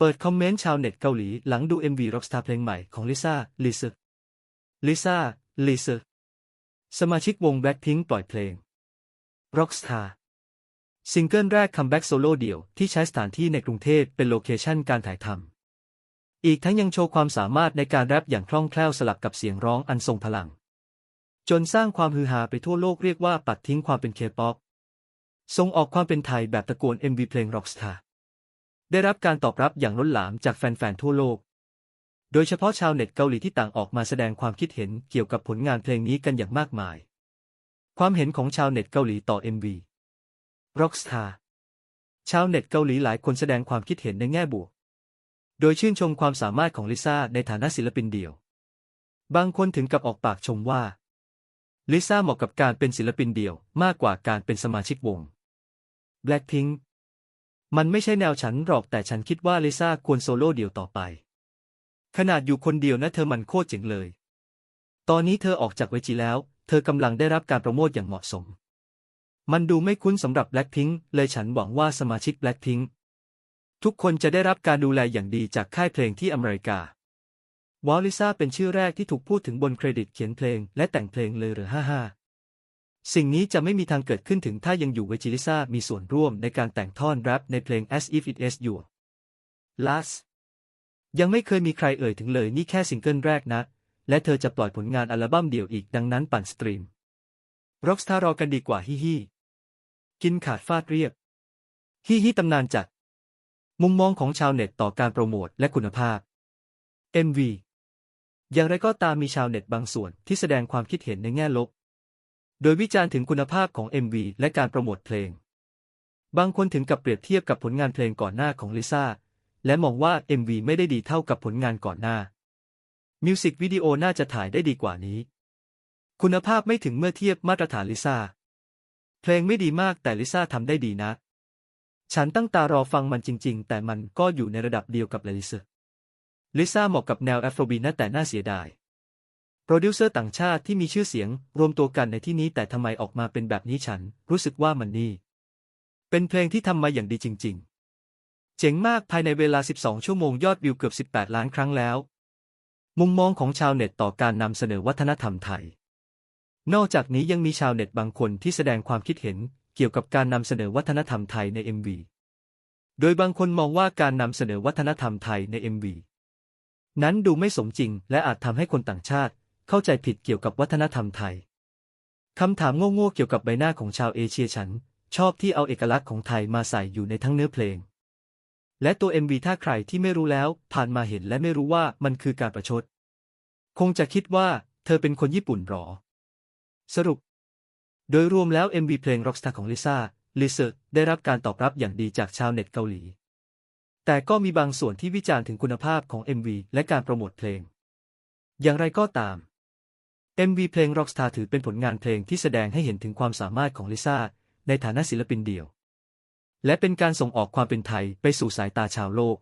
เปิดคอมเมนต์ชาวเน็ตเกาหลีหลังดู MV Rockstar เพลงใหม่ของลิซ่าลิซลิซ่าลิซสมาชิกวง Blackpink ปล่อยเพลง Rockstar ซิงเกิลแรกคัมแบ็กโซโล่เดี่ยวที่ใช้สถานที่ในกรุงเทพเป็นโลเคชันการถ่ายทำ อีกทั้งยังโชว์ความสามารถในการแรปอย่างคล่องแคล่วสลับกับเสียงร้องอันทรงพลัง จนสร้างความฮือฮาไปทั่วโลกเรียกว่าปัดทิ้งความเป็นเคป๊อปส่งออกความเป็นไทยแบบตะโกน MV เพลง Rockstar ได้รับการตอบรับอย่างล้นหลามจากแฟนๆทั่วโลก โดยเฉพาะชาวเน็ตเกาหลีที่ต่างออกมาแสดงความคิดเห็นเกี่ยวกับผลงานเพลงนี้กันอย่างมากมาย ความเห็นของชาวเน็ตเกาหลีต่อ MV Rockstar ชาวเน็ตเกาหลีหลายคนแสดงความคิดเห็นในแง่บวก โดยชื่นชมความสามารถของลิซ่าในฐานะศิลปินเดี่ยว บางคนถึงกับออกปากชมว่าลิซ่าเหมาะกับการเป็นศิลปินเดี่ยวมากกว่าการเป็นสมาชิกวง Blackpink มันไม่ใช่แนวฉันหรอกแต่ฉันคิดว่าลิซ่าควรโซโล่เดี่ยวต่อไป ขนาดอยู่คนเดียวนะเธอมันโคตรเจ๋งเลย ตอนนี้เธอออกจากเวจีแล้ว เธอกำลังได้รับการโปรโมทอย่างเหมาะสม มันดูไม่คุ้นสำหรับ Blackpink เลยฉันหวังว่าสมาชิก Blackpink ทุกคนจะได้รับการดูแลอย่างดีจากค่ายเพลงที่อเมริกาวอลลิซ่าเป็นชื่อแรกที่ถูกพูดถึงบนเครดิตเขียนเพลงและแต่งเพลงเลยหรือ55 สิ่งนี้จะไม่มีทางเกิดขึ้นถึงถ้ายังอยู่เวจิลิซ่ามีส่วนร่วมในการแต่งท่อนแรปในเพลง As If It Is You Last ยังไม่เคยมีใครเอ่ยถึงเลยนี่แค่ซิงเกิลแรกนะ และเธอจะปล่อยผลงานอัลบั้มเดี่ยวอีกดังนั้นปั่นสตรีม Rockstar รอกันดีกว่าฮิฮิกินขาดฟาดเรียบฮิฮิตำนานจัด มุมมองของชาวเน็ตต่อการโปรโมทและคุณภาพ MV อย่างไรก็ตามมีชาวเน็ตบางส่วนที่แสดงความคิดเห็นในแง่ลบ โดยวิจารณ์ถึงคุณภาพของ MV และการโปรโมทเพลง บางคนถึงกับเปรียบเทียบกับผลงานเพลงก่อนหน้าของลิซ่า และมองว่า MV ไม่ได้ดีเท่ากับผลงานก่อนหน้า มิวสิกวิดีโอน่าจะถ่ายได้ดีกว่านี้ คุณภาพไม่ถึงเมื่อเทียบมาตรฐานลิซ่า เพลงไม่ดีมากแต่ลิซ่าทำได้ดีนะ ฉันตั้งตารอฟังมันจริง ๆ แต่มันก็อยู่ในระดับเดียวกับลิซ่าลิซ่าเหมาะกับแนวแอฟโรบีนะแต่น่าเสียดาย โปรดิวเซอร์ต่างชาติที่มีชื่อเสียงรวมตัวกันในที่นี้แต่ทำไมออกมาเป็นแบบนี้ฉัน รู้สึกว่ามันนี่ เป็นเพลงที่ทำมาอย่างดีจริง ๆ เจ๋งมากภายในเวลา 12 ชั่วโมงยอดวิวเกือบ 18 ล้านครั้งแล้ว มุมมองของชาวเน็ตต่อการนำเสนอวัฒนธรรมไทย นอกจากนี้ยังมีชาวเน็ตบางคนที่แสดงความคิดเห็นเกี่ยวกับการนำเสนอวัฒนธรรมไทยใน MV โดยบางคนมองว่าการนำเสนอวัฒนธรรมไทยใน MV นั้นดูไม่สมจริง และอาจทำให้คนต่างชาติ เข้าใจผิดเกี่ยวกับวัฒนธรรมไทย คำถามโง่ๆเกี่ยวกับใบหน้าของชาวเอเชียฉัน ชอบที่เอาเอกลักษณ์ของไทยมาใส่อยู่ในทั้งเนื้อเพลง และตัว MV ถ้าใครที่ไม่รู้แล้ว ผ่านมาเห็นและไม่รู้ว่ามันคือการประชด คงจะคิดว่าเธอเป็นคนญี่ปุ่นหรอ สรุป โดยรวมแล้ว MV เพลง Rockstar ของลิซ่าลิเซอร์ได้รับการตอบรับอย่างดีจากชาวเน็ตเกาหลี แต่ก็มีบางส่วนที่วิจารณ์ถึงคุณภาพของ MV และการโปรโมทเพลง อย่างไรก็ตาม MV เพลง Rockstar ถือเป็นผลงานเพลงที่แสดงให้เห็นถึงความสามารถของลิซ่าในฐานะศิลปินเดี่ยว และเป็นการส่งออกความเป็นไทยไปสู่สายตาชาวโลก